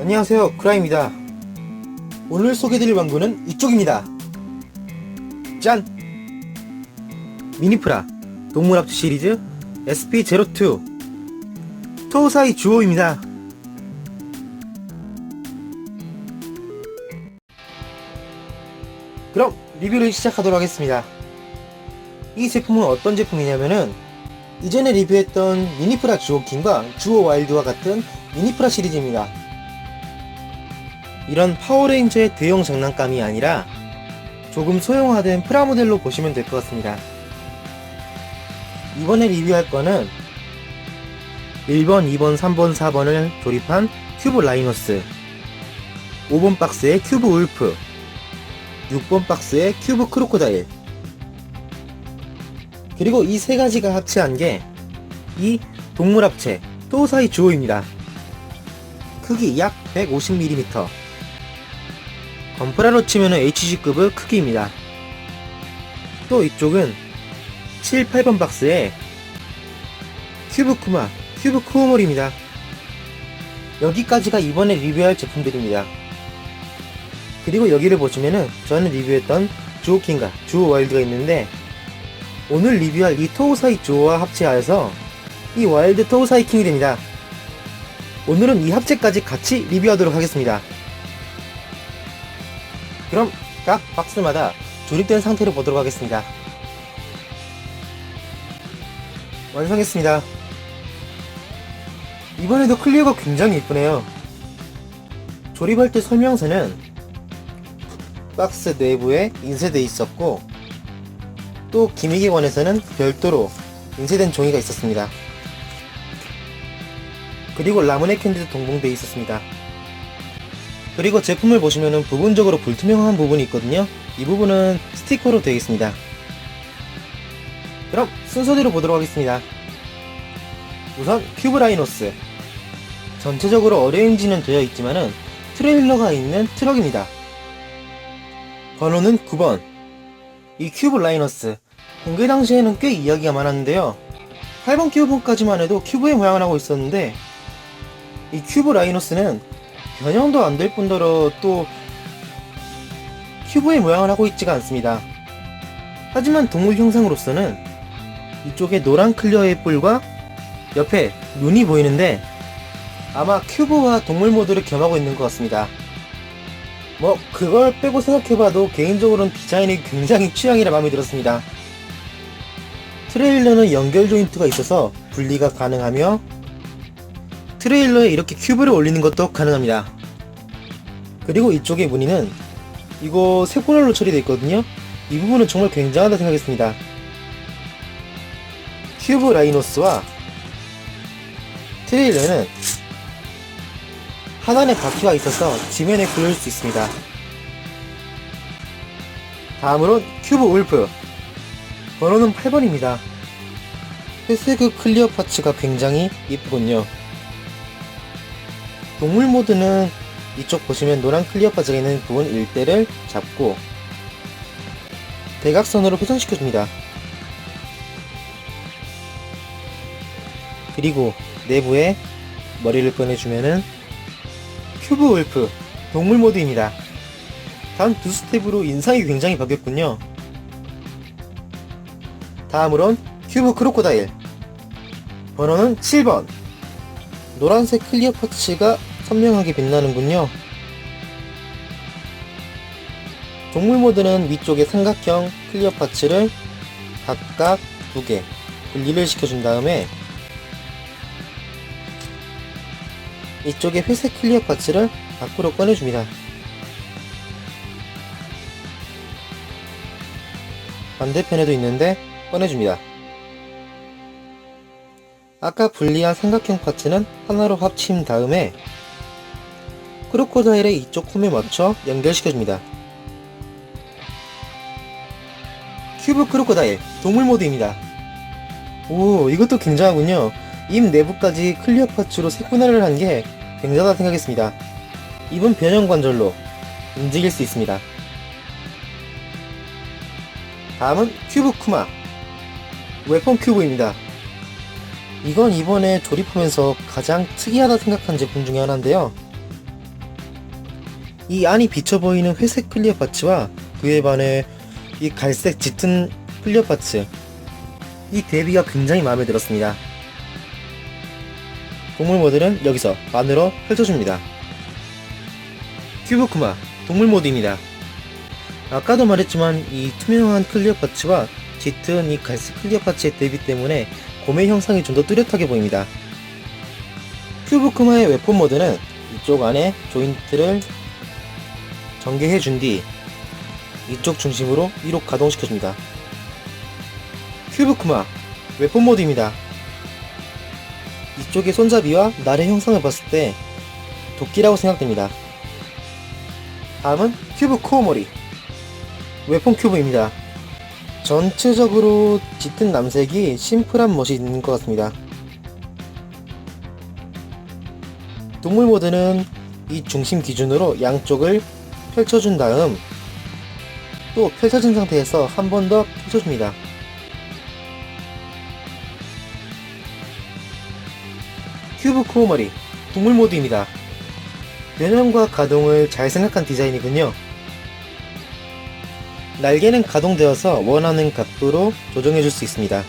안녕하세요 크라입니다. 오늘 소개드릴 왕구는 이쪽입니다. 짠! 미니프라 동물합체 시리즈 SP02 토우사이 주오입니다. 그럼 리뷰를 시작하도록 하겠습니다. 이 제품은 어떤 제품이냐면은 이전에 리뷰했던 미니프라 주오킹과 주오 와일드와 같은 미니프라 시리즈입니다 이런 파워레인저의 대형 장난감이 아니라 조금 소형화된 프라모델로 보시면 될 것 같습니다. 이번에 리뷰할 거는 1번, 2번, 3번, 4번을 조립한 큐브 라이너스 5번 박스의 큐브 울프 6번 박스의 큐브 크로코다일 그리고 이 세 가지가 합체한 게 이 동물 합체 토사이 주오입니다. 크기 약 150mm 건프라로 치면 HG급의 크기입니다. 또 이쪽은 7, 8번 박스에 큐브 쿠마, 큐브 쿠오몰입니다. 여기까지가 이번에 리뷰할 제품들입니다. 그리고 여기를 보시면은 저는 리뷰했던 주오킹과 주오 와일드가 있는데 오늘 리뷰할 이 토우사이 주오와 합체하여서 이 와일드 토우사이 킹이 됩니다. 오늘은 이 합체까지 같이 리뷰하도록 하겠습니다. 그럼 각 박스마다 조립된 상태로 보도록 하겠습니다. 완성했습니다. 이번에도 클리어가 굉장히 이쁘네요. 조립할 때 설명서는 박스 내부에 인쇄되어 있었고 또 기미기관에서는 별도로 인쇄된 종이가 있었습니다. 그리고 라무네 캔디도 동봉되어 있었습니다. 그리고 제품을 보시면은 부분적으로 불투명한 부분이 있거든요. 이 부분은 스티커로 되어 있습니다. 그럼 순서대로 보도록 하겠습니다. 우선 큐브 라이노스. 전체적으로 어레인지는 되어 있지만은 트레일러가 있는 트럭입니다. 번호는 9번. 이 큐브 라이너스. 공개 당시에는 꽤 이야기가 많았는데요. 8번 큐브까지만 해도 큐브의 모양을 하고 있었는데 이 큐브 라이너스는 변형도 안 될 뿐더러 또 큐브의 모양을 하고 있지가 않습니다. 하지만 동물 형상으로서는 이쪽에 노란 클리어의 뿔과 옆에 눈이 보이는데 아마 큐브와 동물 모드를 겸하고 있는 것 같습니다. 뭐 그걸 빼고 생각해봐도 개인적으로는 디자인이 굉장히 취향이라 마음에 들었습니다. 트레일러는 연결 조인트가 있어서 분리가 가능하며 트레일러에 이렇게 큐브를 올리는 것도 가능합니다. 그리고 이쪽의 무늬는 이거 세코널로 처리되어 있거든요. 이 부분은 정말 굉장하다 생각했습니다. 큐브 라이노스와 트레일러는 하단에 바퀴가 있어서 지면에 굴릴 수 있습니다. 다음으로 큐브 울프 번호는 8번입니다. 회색 클리어 파츠가 굉장히 이쁘군요. 동물 모드는 이쪽 보시면 노란 클리어 파츠가 있는 부분 일대를 잡고 대각선으로 회전시켜줍니다. 그리고 내부에 머리를 꺼내주면은 큐브 울프 동물 모드입니다. 단 두 스텝으로 인상이 굉장히 바뀌었군요. 다음으론 큐브 크로코다일 번호는 7번 노란색 클리어 파츠가 선명하게 빛나는군요. 동물 모드는 위쪽에 삼각형 클리어 파츠를 각각 두 개 분리를 시켜준 다음에 이쪽에 회색 클리어 파츠를 밖으로 꺼내줍니다. 반대편에도 있는데 꺼내줍니다. 아까 분리한 삼각형 파츠는 하나로 합친 다음에 크로코다일의 이쪽 홈에 맞춰 연결시켜줍니다. 큐브 크로코다일 동물 모드입니다. 오 이것도 굉장하군요. 입 내부까지 클리어 파츠로 세분화를 한 게 굉장하다 생각했습니다. 입은 변형 관절로 움직일 수 있습니다. 다음은 큐브 쿠마 웨폰 큐브입니다. 이건 이번에 조립하면서 가장 특이하다 생각한 제품 중에 하나인데요. 이 안이 비쳐 보이는 회색 클리어 파츠와 그에 반해 이 갈색 짙은 클리어 파츠 이 대비가 굉장히 마음에 들었습니다. 동물 모드는 여기서 반으로 펼쳐줍니다. 큐브쿠마 동물 모드입니다. 아까도 말했지만 이 투명한 클리어 파츠와 짙은 이 갈색 클리어 파츠의 대비 때문에 고메 형상이 좀 더 뚜렷하게 보입니다. 큐브쿠마의 웨폰 모드는 이쪽 안에 조인트를 전개해 준 뒤 이쪽 중심으로 1호 가동시켜줍니다. 큐브쿠마 웨폰 모드입니다. 이쪽의 손잡이와 날의 형상을 봤을 때 도끼라고 생각됩니다. 다음은 큐브 코어머리 웨폰 큐브입니다. 전체적으로 짙은 남색이 심플한 멋이 있는 것 같습니다. 동물 모드는 이 중심 기준으로 양쪽을 펼쳐준 다음 또 펼쳐진 상태에서 한 번 더 펼쳐줍니다. 큐브 코어머리 동물 모드입니다. 변형과 가동을 잘 생각한 디자인이군요. 날개는 가동되어서 원하는 각도로 조정해줄 수 있습니다.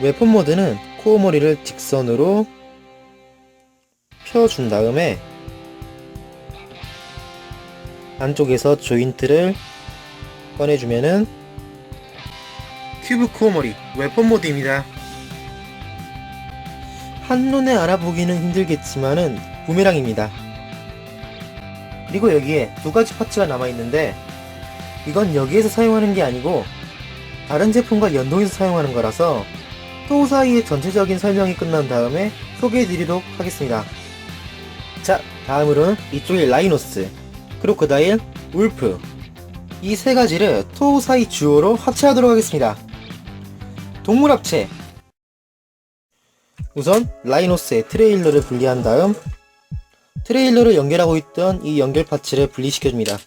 웨폰 모드는 코어머리를 직선으로 펴준 다음에 안쪽에서 조인트를 꺼내주면은 큐브 코어머리 웨폰 모드입니다. 한눈에 알아보기는 힘들겠지만은 부메랑입니다. 그리고 여기에 두 가지 파츠가 남아있는데 이건 여기에서 사용하는 게 아니고 다른 제품과 연동해서 사용하는 거라서 토우사이의 전체적인 설명이 끝난 다음에 소개해드리도록 하겠습니다. 자, 다음으로는 이쪽의 라이노스, 크로커다일, 울프 이 세 가지를 토우사이 주어로 합체하도록 하겠습니다. 동물 합체 우선 라이노스의 트레일러를 분리한 다음 트레일러를 연결하고 있던 이 연결 파츠를 분리시켜줍니다.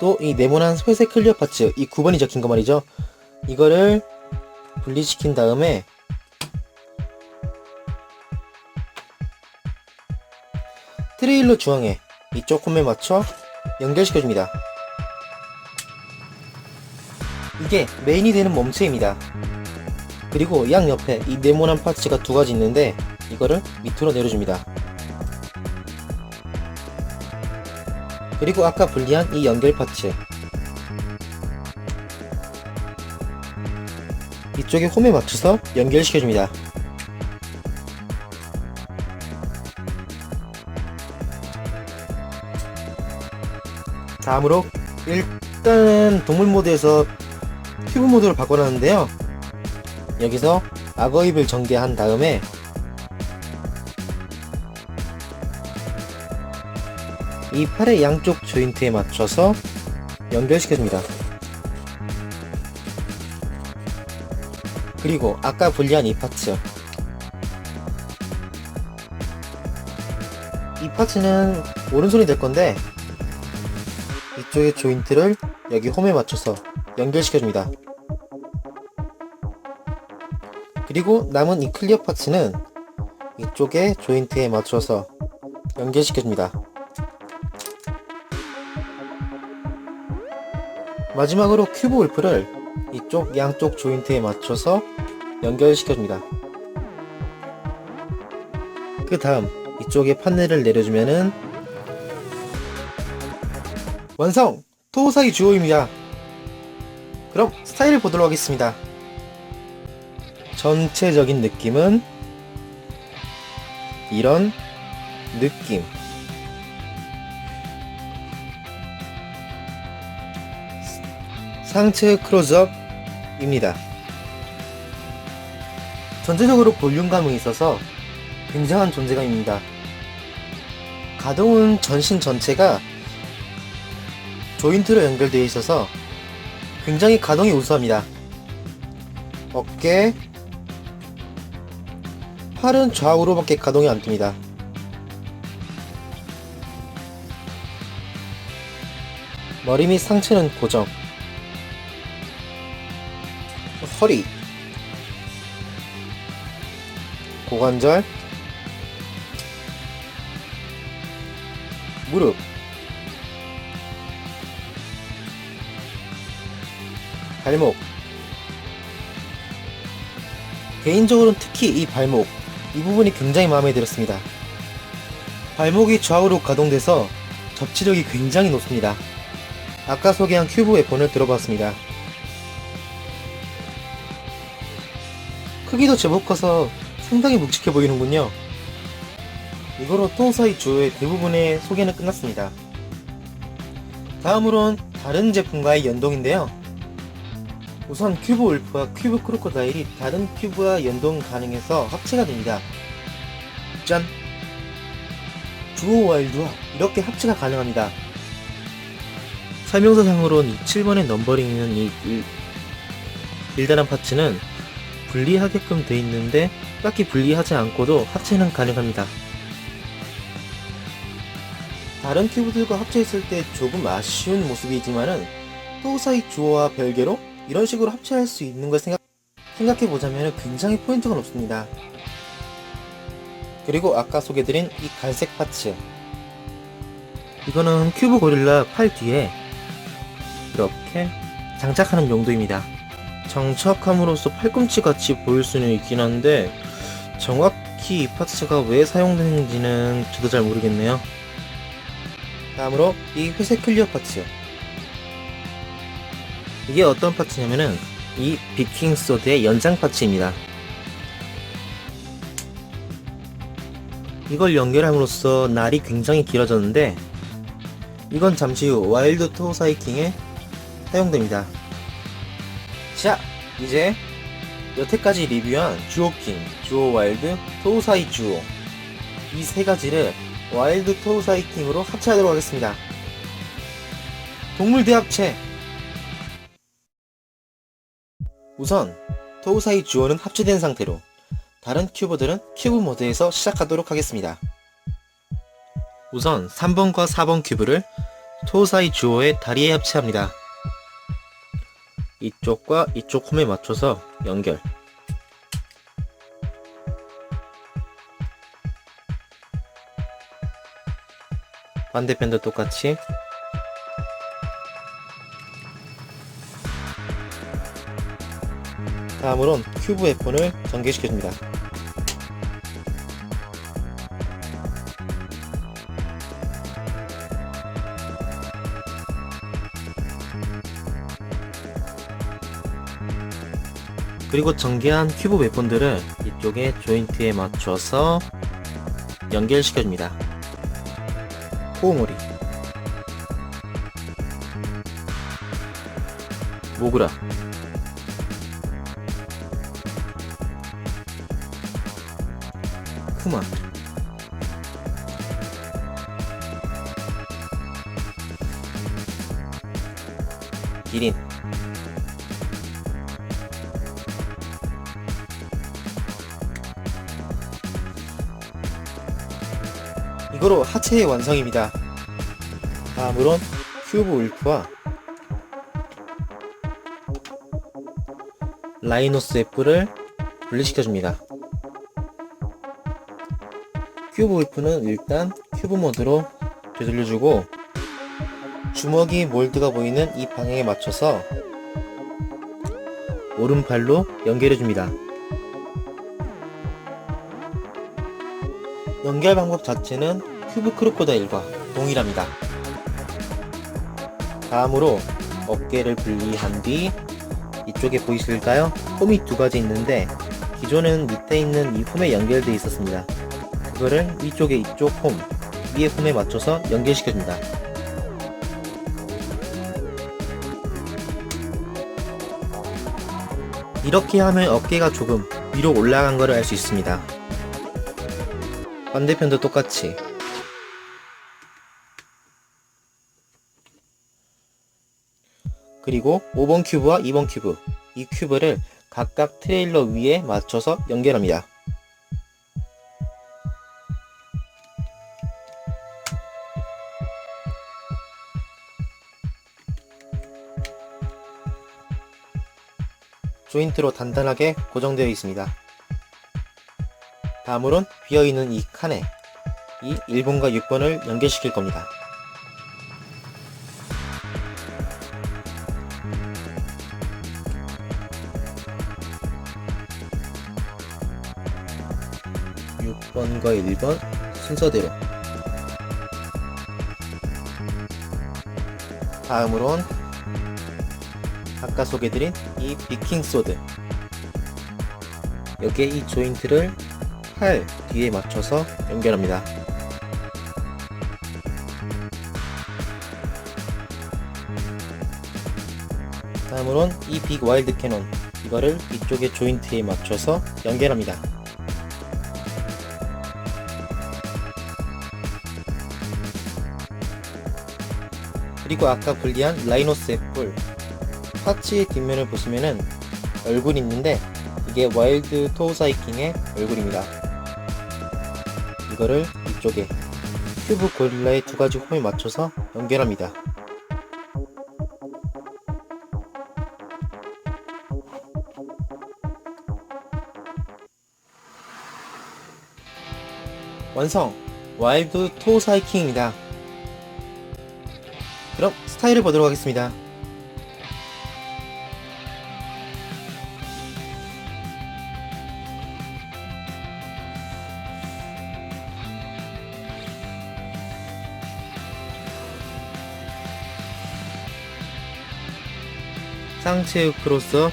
또 이 네모난 회색 클리어 파츠 이 9번이 적힌 거 말이죠. 이거를 분리시킨 다음에 트레일러 중앙에 이쪽 홈에 맞춰 연결시켜줍니다. 이게 메인이 되는 몸체입니다. 그리고 양 옆에 이 네모난 파츠가 두 가지 있는데 이거를 밑으로 내려줍니다. 그리고 아까 분리한 이 연결 파츠 이쪽에 홈에 맞춰서 연결시켜줍니다. 다음으로 일단은 동물 모드에서 큐브 모드로 바꿔놨는데요. 여기서 악어 입을 전개한 다음에 이 팔의 양쪽 조인트에 맞춰서 연결시켜줍니다. 그리고 아까 분리한 이 파츠 이 파츠는 오른손이 될 건데 이쪽의 조인트를 여기 홈에 맞춰서 연결시켜줍니다. 그리고 남은 이 클리어 파츠는 이쪽에 조인트에 맞춰서 연결시켜줍니다. 마지막으로 큐브 울프를 이쪽 양쪽 조인트에 맞춰서 연결시켜줍니다. 그 다음 이쪽에 판넬을 내려주면은 완성! 토우사이 주오입니다. 그럼 스타일을 보도록 하겠습니다. 전체적인 느낌은 이런 느낌. 상체 크로즈업입니다. 전체적으로 볼륨감이 있어서 굉장한 존재감입니다. 가동은 전신 전체가 조인트로 연결되어 있어서 굉장히 가동이 우수합니다. 어깨, 팔은 좌우로밖에 가동이 안 됩니다. 머리 및 상체는 고정. 허리. 고관절, 무릎, 발목. 개인적으로는 특히 이 발목, 이 부분이 굉장히 마음에 들었습니다. 발목이 좌우로 가동돼서 접지력이 굉장히 높습니다. 아까 소개한 큐브 웨폰을 들어봤습니다. 크기도 제법 커서 상당히 묵직해 보이는군요. 이거로 토사이 주의 대부분의 소개는 끝났습니다. 다음으론 다른 제품과의 연동인데요. 우선 큐브 울프와 큐브 크로코다일이 다른 큐브와 연동 가능해서 합체가 됩니다. 짠! 주오 와일드와 이렇게 합체가 가능합니다. 설명서상으론 이 7번에 넘버링 있는 이 일, 일단한 파츠는 분리하게끔 돼 있는데 딱히 분리하지 않고도 합체는 가능합니다. 다른 큐브들과 합체했을 때 조금 아쉬운 모습이지만은 토사이 주어와 별개로 이런 식으로 합체할 수 있는 걸 생각, 생각해보자면 굉장히 포인트가 높습니다. 그리고 아까 소개드린 이 갈색 파츠 이거는 큐브 고릴라 팔 뒤에 이렇게 장착하는 용도입니다. 장착함으로써 팔꿈치 같이 보일 수는 있긴 한데 정확히 이 파츠가 왜 사용되는지는 저도 잘 모르겠네요. 다음으로 이 회색 클리어 파츠 이게 어떤 파츠냐면은 이 비킹 소드의 연장 파츠입니다. 이걸 연결함으로써 날이 굉장히 길어졌는데 이건 잠시 후 와일드 토 사이킹에 사용됩니다. 자, 이제 여태까지 리뷰한 주오킹, 주오 와일드, 토우사이 주오 이 세 가지를 와일드 토우사이 킹으로 합체하도록 하겠습니다. 동물 대합체 우선 토우사이 주오는 합체된 상태로 다른 큐브들은 큐브 모드에서 시작하도록 하겠습니다. 우선 3번과 4번 큐브를 토우사이 주오의 다리에 합체합니다. 이쪽과 이쪽 홈에 맞춰서 연결. 반대편도 똑같이 다음으론 큐브 F1을 전개시켜줍니다. 그리고 전개한 큐브 웨폰들을 이쪽에 조인트에 맞춰서 연결시켜줍니다. 코우모리 모그라 쿠마 기린 이거로 하체의 완성입니다. 다음으론 큐브 울프와 라이노스 애플을 분리시켜줍니다. 큐브 울프는 일단 큐브 모드로 되돌려주고 주먹이 몰드가 보이는 이 방향에 맞춰서 오른팔로 연결해줍니다. 연결 방법 자체는 큐브 크로코다일과 동일합니다. 다음으로 어깨를 분리한 뒤 이쪽에 보이실까요? 홈이 두 가지 있는데 기존에는 밑에 있는 이 홈에 연결되어 있었습니다. 그거를 위쪽에 이쪽 홈, 위에 홈에 맞춰서 연결시켜줍니다. 이렇게 하면 어깨가 조금 위로 올라간 것을 알 수 있습니다. 반대편도 똑같이 그리고 5번 큐브와 2번 큐브 이 큐브를 각각 트레일러 위에 맞춰서 연결합니다. 조인트로 단단하게 고정되어 있습니다. 다음으론 비어있는 이 칸에 이 1번과 6번을 연결시킬 겁니다. (6번과 1번) 순서대로 다음으론 아까 소개드린 이 비킹 소드 여기에 이 조인트를 팔 뒤에 맞춰서 연결합니다. 다음으론 이 빅 와일드 캐논 이거를 이쪽의 조인트에 맞춰서 연결합니다. 그리고 아까 분리한 라이노스 애플 파츠의 뒷면을 보시면은 얼굴이 있는데 이게 와일드 토우사이킹의 얼굴입니다. 이거를 이쪽에 큐브 고릴라의 두 가지 홈에 맞춰서 연결합니다. 완성! 와일드 토우사이킹입니다. 그럼 스타일을 보도록 하겠습니다. 상체 크로서입니다.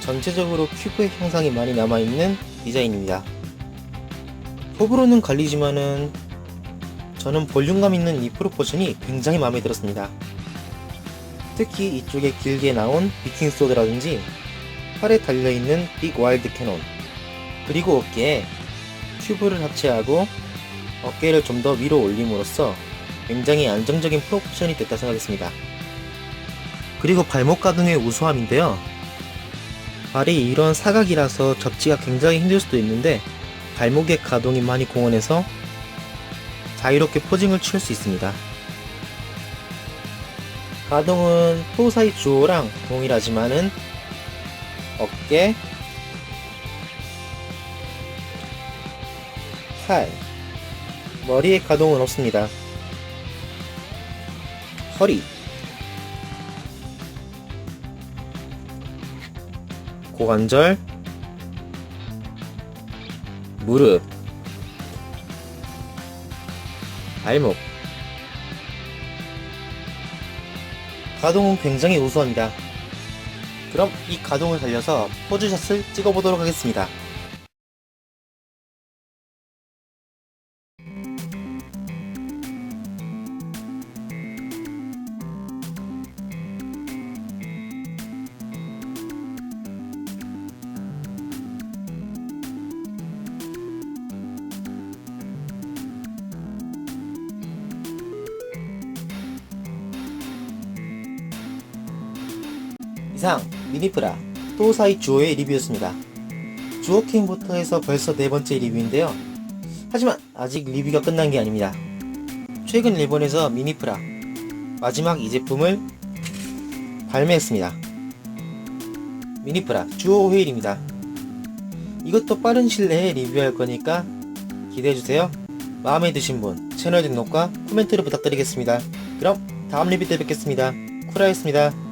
전체적으로 큐브의 형상이 많이 남아있는 디자인입니다. 호불호는 갈리지만은 저는 볼륨감 있는 이 프로포션이 굉장히 마음에 들었습니다. 특히 이쪽에 길게 나온 비킹 소드라든지 팔에 달려있는 빅 와일드 캐논 그리고 어깨에 큐브를 합체하고 어깨를 좀 더 위로 올림으로써 굉장히 안정적인 프로포션이 됐다 생각했습니다. 그리고 발목 가동의 우수함인데요. 발이 이런 사각이라서 접지가 굉장히 힘들 수도 있는데 발목의 가동이 많이 공헌해서 자유롭게 포징을 취할 수 있습니다. 가동은 토사이 주호랑 동일하지만은 어깨, 팔, 머리의 가동은 없습니다. 허리, 고관절, 무릎, 발목. 가동은 굉장히 우수합니다. 그럼 이 가동을 살려서 포즈샷을 찍어보도록 하겠습니다. 이상 미니프라 또사이 주오의 리뷰였습니다. 주오킹부터 해서 벌써 네 번째 리뷰인데요. 하지만 아직 리뷰가 끝난 게 아닙니다. 최근 일본에서 미니프라 마지막 이 제품을 발매했습니다. 미니프라 주오 휠입니다. 이것도 빠른 시일 내에 리뷰할 거니까 기대해주세요. 마음에 드신 분 채널 등록과 코멘트를 부탁드리겠습니다. 그럼 다음 리뷰 때 뵙겠습니다. 쿠라였습니다.